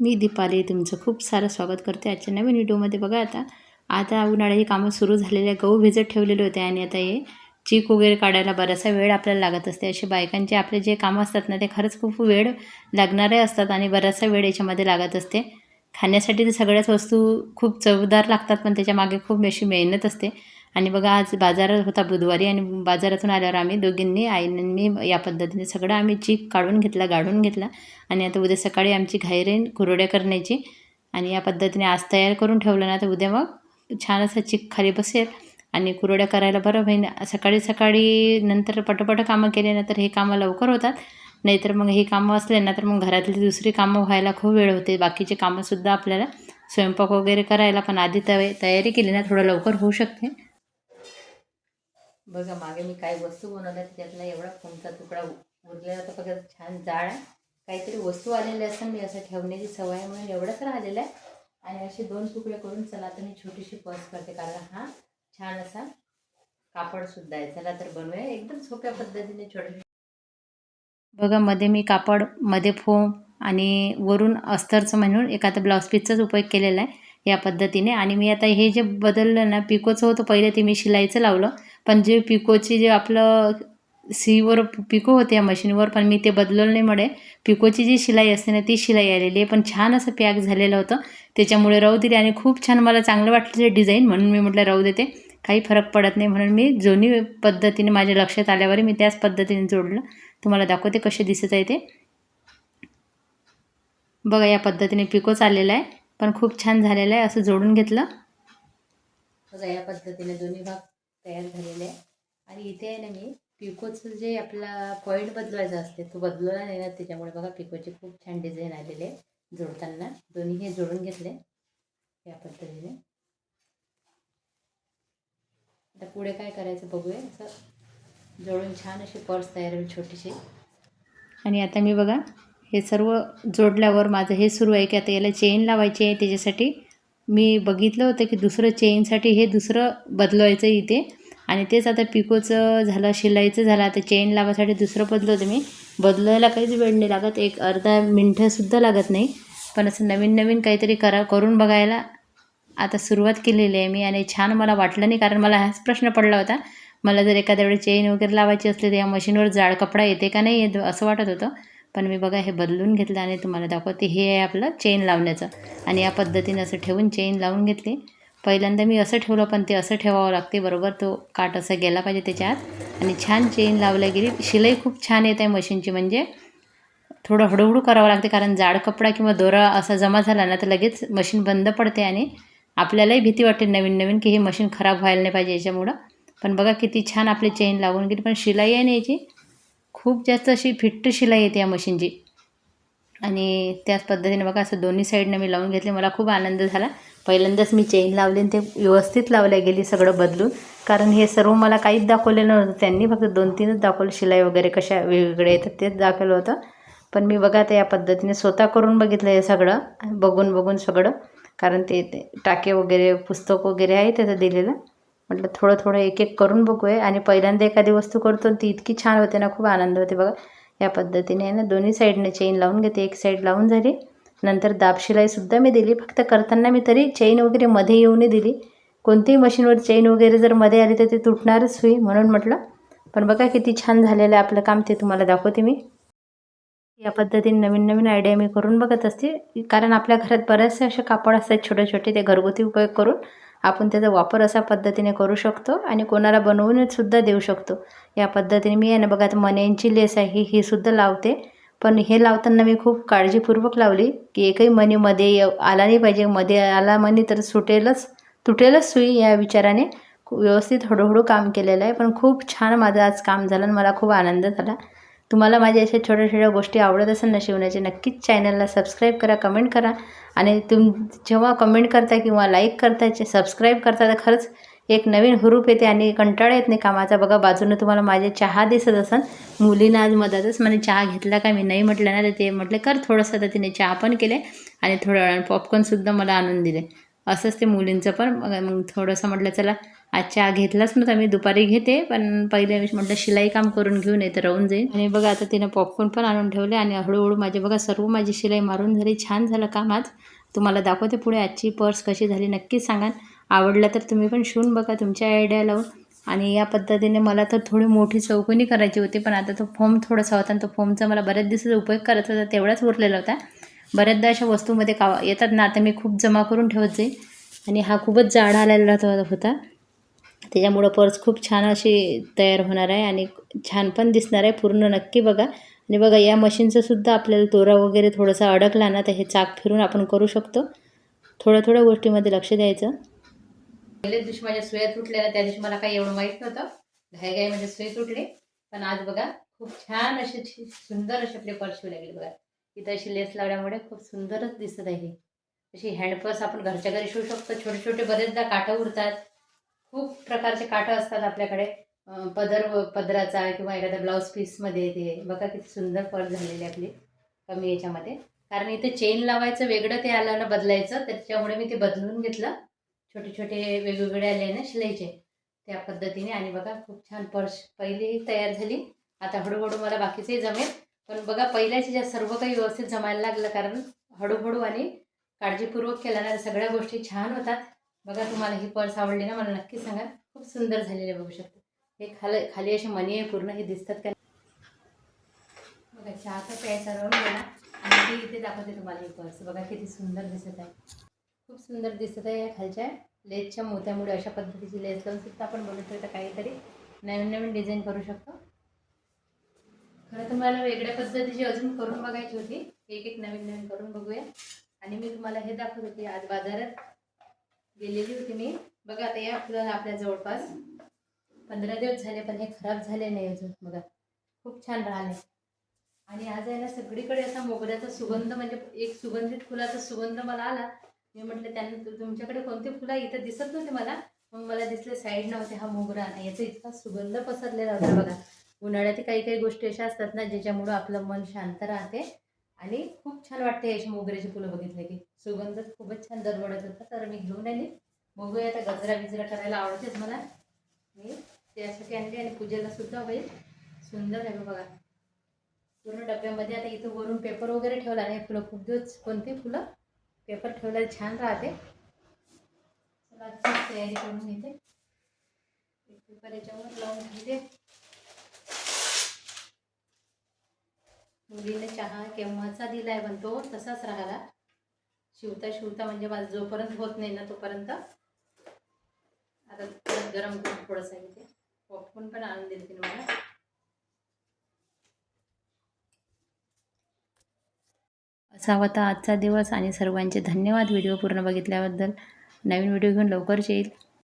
मी दीपाली तुमचं खूप सारं स्वागत करते. आजच्या नवीन व्हिडिओमध्ये बघा आता. आता उन्हाळ्याची कामं सुरू झालेली आहे गहू भिजत ठेवलेले होते आणि आता हे चीक वगैरे काढायला बराचसा वेळ आपल्याला लागत असते. असे बायकांचे आपले जे कामं असतात ना ते खरंच खूप वेळ लागणारे असतात आणि बराचसा वेळ याच्यामध्ये लागत असते. खाण्यासाठी तर सगळ्याच वस्तू खूप चवदार लागतात पण त्याच्यामागे खूप अशी मेहनत असते. आणि बघा आज बाजारात होता बुधवारी आणि बाजारातून आल्यावर आम्ही दोघींनी आईने मी या पद्धतीने सगळं आम्ही चीक काढून घेतला गाढून घेतला. आणि आता उद्या सकाळी आमची घाई राहील कुरड्या करण्याची. आणि या पद्धतीने आज तयार करून ठेवलं ना तर उद्या मग छान असं चीक खाली बसेल. आणि कुरड्या करायला बरं होईन. सकाळी सकाळी नंतर पटपट कामं केले ना तर हे कामं लवकर होतात. नाहीतर मग ही कामं असले ना तर मग घरातली दुसरी कामं व्हायला खूप वेळ होते. बाकीचे कामंसुद्धा आपल्याला स्वयंपाक वगैरे करायला पण आधी तय तयारी केली ना थोडं लवकर होऊ शकते. बघा मागे मी काही वस्तू बनवल्या त्याच्यातला एवढा फोनचा तुकडा उरलेला तर बघा छान जाड आहे. काहीतरी वस्तू आलेल्या असतात मी असं ठेवण्याची सवय म्हणून एवढंच राहिलेलं आहे. आणि असे दोन तुकडे करून चला तर मी छोटीशी पर्स करते कारण हा छान असा कापडसुद्धा आहे. चला तर बनवूया. एकदम सोप्या पद्धतीने छोटे बघा मध्ये मी कापडमध्ये फोम आणि वरून अस्तरचं म्हणून एक आता ब्लाऊज पीसचाच उपयोग केलेला आहे. या पद्धतीने. आणि मी आता हे जे बदललं ना पिकोचं होतं पहिले ते मी शिलाईचं लावलं. पण जे पिकोची जे आपलं सीवर पिको होते या मशीनवर पण मी ते बदललं नाही म्हणे पिकोची जी शिलाई असते ना ती शिलाई आलेली आहे. पण छान असं पॅक झालेलं होतं. त्याच्यामुळे राहू दिली आणि खूप छान मला चांगलं वाटलं डिझाईन. म्हणून मी म्हटलं राहू देते काही फरक पडत नाही. म्हणून मी जुनी पद्धतीने माझ्या लक्षात आल्यावर मी त्याच पद्धतीने जोडलं. तुम्हाला दाखवते कसे दिसत आहे ते. बघा या पद्धतीने पिकोच आलेला आहे. पण खूप छान झालेलं आहे असं जोडून घेतलं. बघा या पद्धतीने दोन्ही भाग तयार झालेले आहे. आणि इथे आहे ना मी पिकोचं जे आपला पॉईंट बदलायचा असते तो बदलवला नाही ना त्याच्यामुळे बघा पिकोचे खूप छान डिझाईन आलेले आहे जोडताना. दोन्ही हे जोडून घेतले या पद्धतीने. आता पुढे काय करायचं बघूया. असं जोडून छान अशी पर्स तयार होईल छोटीशी. आणि आता मी बघा हे सर्व जोडल्यावर माझं हे सुरू आहे की आता याला चेन लावायची आहे. त्याच्यासाठी मी बघितलं होतं की दुसरं चेनसाठी हे दुसरं बदलवायचं इथे. आणि तेच आता पिकोचं झालं शिलाईचं झालं. आता चेन लावायसाठी दुसरं बदलवतं होतं मी. बदलायला काहीच वेळ नाही लागत. एक अर्धा मिनटंसुद्धा लागत नाही. पण असं नवीन नवीन काहीतरी करा करून बघायला आता सुरुवात केलेली आहे मी. आणि छान मला वाटलं नाही कारण मला हाच प्रश्न पडला होता. मला जर एखाद्या वेळी चेन वगैरे लावायची असली तर या मशीनवर जाड कपडा येते का नाही येत असं वाटत होतं. पण मी बघा हे बदलून घेतलं आणि तुम्हाला दाखवते. हे आहे आपलं चेन लावण्याचं. आणि या पद्धतीने असं ठेवून चेन लावून घेतली. पहिल्यांदा मी असं ठेवलं पण ते असं ठेवावं लागते बरोबर? तो काट असा गेला पाहिजे त्याच्यात. आणि छान चेन लावल्या गेली. शिलाई खूप छान येत आहे मशीनची म्हणजे थोडं हळूहळू करावं लागते कारण जाड कपडा किंवा दोरा असा जमा झाला ना तर लगेच मशीन बंद पडते आणि आपल्यालाही भीती वाटते नवीन नवीन की हे मशीन खराब व्हायला नाही पाहिजे याच्यामुळं. पण बघा किती छान आपली चेन लागून गेली. पण शिलाई आहे ना याची खूप जास्त अशी फिट्ट शिलाई येते या मशीनची. आणि त्याच पद्धतीने बघा असं दोन्ही साईडनं मी लावून घेतले. मला खूप आनंद झाला. पहिल्यांदाच मी चेन लावले आणि ते व्यवस्थित लावल्या गेली सगळं बदलून. कारण हे सर्व मला काहीच दाखवलेलं नव्हतं. त्यांनी फक्त दोन तीनच दाखवलं. शिलाई वगैरे कशा वेगवेगळ्या येतात तेच दाखवलं होतं. पण मी बघा ते या पद्धतीने स्वतः करून बघितलं हे सगळं. बघून बघून सगळं. कारण ते ते टाके वगैरे पुस्तक वगैरे आहे त्याचं दिलेलं. म्हटलं थोडं थोडं एक एक करून बघूया. आणि पहिल्यांदा एखादी वस्तू करतो ती इतकी छान होते ना खूप आनंद होते बघा. या पद्धतीने आहे ना दोन्ही साईडने चेन लावून घेते. एक साईड लावून झाली. नंतर दाबशिलाईसुद्धा मी दिली. फक्त करताना मी तरी चेन वगैरे मध्ये येऊनही दिली. कोणतीही मशीनवर चेन वगैरे जर मध्ये आली तर ते तुटणारच होई म्हणून म्हटलं. पण बघा किती छान झालेलं आहे आपलं काम ते तुम्हाला दाखवते मी. या पद्धतीने नवीन नवीन आयडिया मी करून बघत असते. कारण आपल्या घरात बरेचसे असे कापड असतात छोटे छोटे ते घरगुती उपयोग करून आपण त्याचा वापर अशा पद्धतीने करू शकतो आणि कोणाला बनवूनसुद्धा देऊ शकतो. या पद्धतीने मी आहे ना बघा आता मण्यांची लेस आहे ही सुद्धा लावते. पण हे लावताना मी खूप काळजीपूर्वक लावली की एकही मणी मध्ये आला नाही पाहिजे. मध्ये आला मनी तर सुटेलच तुटेलच सुई या विचाराने व्यवस्थित हळूहळू काम केलेलं आहे. पण खूप छान माझं आज काम झालं आणि मला खूप आनंद झाला. तुम्हाला माझ्या अशा छोट्या छोट्या गोष्टी आवडत असेल ना शिवण्याचे नक्कीच चॅनलला सबस्क्राईब करा कमेंट करा. आणि तुम जेव्हा कमेंट करता किंवा लाईक करता सबस्क्राईब करता तर खरंच एक नवीन हुरूप येते आणि कंटाळा येत नाही कामाचा. बघा बाजूनं तुम्हाला माझे चहा दिसत असेल मुलीनं आज मधातच म्हणजे चहा घेतला का मी नाही म्हटलं ना तर ते म्हटले कर थोडंसं. तर तिने चहा पण केले आणि थोड्या वेळानं पॉपकॉर्नसुद्धा मला आणून दिले. असंच ते मुलींचं पण मग मग थोडंसं म्हटलं चला आजच्या घेतलाच नव्हता मी दुपारी घेते पण पहिले वेळेस म्हटलं शिलाई काम करून घेऊन येतं राहून जाईल आणि बघा आता तिनं पॉपकॉर्न पण आणून ठेवले आणि हळूहळू माझे बघा सर्व माझी शिलाई मारून झाली छान झालं काम आज. तुम्हाला दाखवते पुढे आजची पर्स कशी झाली नक्कीच सांगा आवडलं तर तुम्ही पण शिवून बघा तुमच्या आयडिया लावून. आणि या पद्धतीने मला तर थोडी मोठी चौकोनी करायची होती पण आता तो फोम थोडासा होता आणि तो फोमचा मला बऱ्याच दिवसाचा उपयोग करत होता तेवढाच उरलेला होता. बऱ्याचदा अशा वस्तूमध्ये का येतात ना आता मी खूप जमा करून ठेवत आणि हा खूपच जाड आलेला होता. त्याच्यामुळं पर्स खूप छान अशी तयार होणार आहे आणि छान पण दिसणार आहे पूर्ण नक्की बघा. आणि बघा या मशीनचं सुद्धा आपल्याला दोरा वगैरे थोडासा अडकला ना तर हे चाक फिरून आपण करू शकतो. थोड्या थोड्या गोष्टीमध्ये लक्ष द्यायचं. पहिल्याच दिवशी माझ्या सुया तुटलेल्या त्या दिवशी मला काही एवढं माहीत नव्हतं. घाई म्हणजे सुई तुटले. पण आज बघा खूप छान अशी सुंदर अशी आपले पर्स शिवले गेले बघा. इथं अशी लेस लावल्यामुळे खूप सुंदरच दिसत आहे ही. अशी हँडपर्स आपण घरच्या घरी शिवू शकतो. छोटे छोटे बरेचदा काठं उरतात. खूप प्रकारचे काठं असतात आपल्याकडे. पदर व- पदराचा किंवा एखाद्या ब्लाऊज पीसमध्ये ते. बघा किती सुंदर पर्स झालेली आहे आपली. कमी याच्यामध्ये. कारण इथे चेन लावायचं वेगळं ते आलं ना बदलायचं त्याच्यामुळे मी ते बदलून घेतलं. छोटे छोटे वेगवेगळे आले ना शिलाईचे. त्या पद्धतीने. आणि बघा खूप छान पर्स पहिली तयार झाली. आता हळूहळू मला बाकीचेही जमेल. पण बघा पहिल्याच्या ज्या सर्व काही व्यवस्थित जमायला लागलं कारण हळूहळू आणि काळजीपूर्वक केल्यानंतर ना सगळ्या गोष्टी छान होतात. बघा तुम्हाला ही पर्स आवडली ना मला नक्की सांगा. खूप सुंदर झालेले बघू शकता. हे खाल खाली अशी मनी आहे पूर्ण हे दिसतात का? बघा चहाचा प्यायचा राहून गेला आणि ती इथे दाखवते तुम्हाला ही पर्स बघा किती सुंदर दिसत आहे. खूप सुंदर दिसत आहे या खालच्या लेसच्या मोत्यामुळे अशा पद्धतीची लेस लावून सुद्धा आपण बोलतो तर काहीतरी नवीन नवीन डिझाईन करू शकतो. खरं तर मला वेगळ्या पद्धतीची अजून करून बघायची होती. एक एक नवीन नवीन करून बघूया. आणि मी तुम्हाला हे दाखवत होती आज बाजारात गेलेली होती मी. बघा आता या फुलाला आपल्या जवळपास पंधरा दिवस झाले पण हे खराब झाले नाही अजून. बघा खूप छान राहिले. आणि आज आहे ना सगळीकडे असा मोगऱ्याचा सुगंध म्हणजे एक सुगंधित फुलाचा सुगंध मला आला. मी म्हटलं त्यांना तुमच्याकडे कोणते फुलं इथं दिसत नव्हते मला. मग मला दिसले साईड नव्हते हा मोगरा. आणि याचा इतका सुगंध पसरलेला होता बघा. उन्हाळ्यात काही काही गोष्टी अशा असतात ना ज्याच्यामुळं आपलं मन शांत राहते. आणि खूप छान वाटते अशी मोगऱ्याची फुलं बघितले की. सुगंध खूपच छान दरवडत होता तर मी घेऊन आली. बघूया आता गजरा बिजरा करायला आवडतेच मला. मी त्यासाठी आणली आणि पूजेला सुद्धा होईल. सुंदर आहे बघा. पूर्ण डब्यामध्ये आता इथं वरून पेपर वगैरे ठेवला नाही फुलं खूप दिवस कोणती फुलं? पेपर ठेवला छान राहते. तयारी करून घेते. एक पेपर याच्यावर लावून घेते मुलीने चहा केव्हाचा दिलाय पण तो तसाच राहिला. शिवता शिवता म्हणजे माझं जोपर्यंत होत नाही ना तोपर्यंत. आता परत गरम करून थोडंसं इथे पॉपकॉर्न पण आणून दिले तिने मला असा होता आजचा दिवस आणि सर्वांचे धन्यवाद. व्हिडिओ पूर्ण बघितल्याबद्दल नवीन व्हिडिओ घेऊन लवकरच येईल.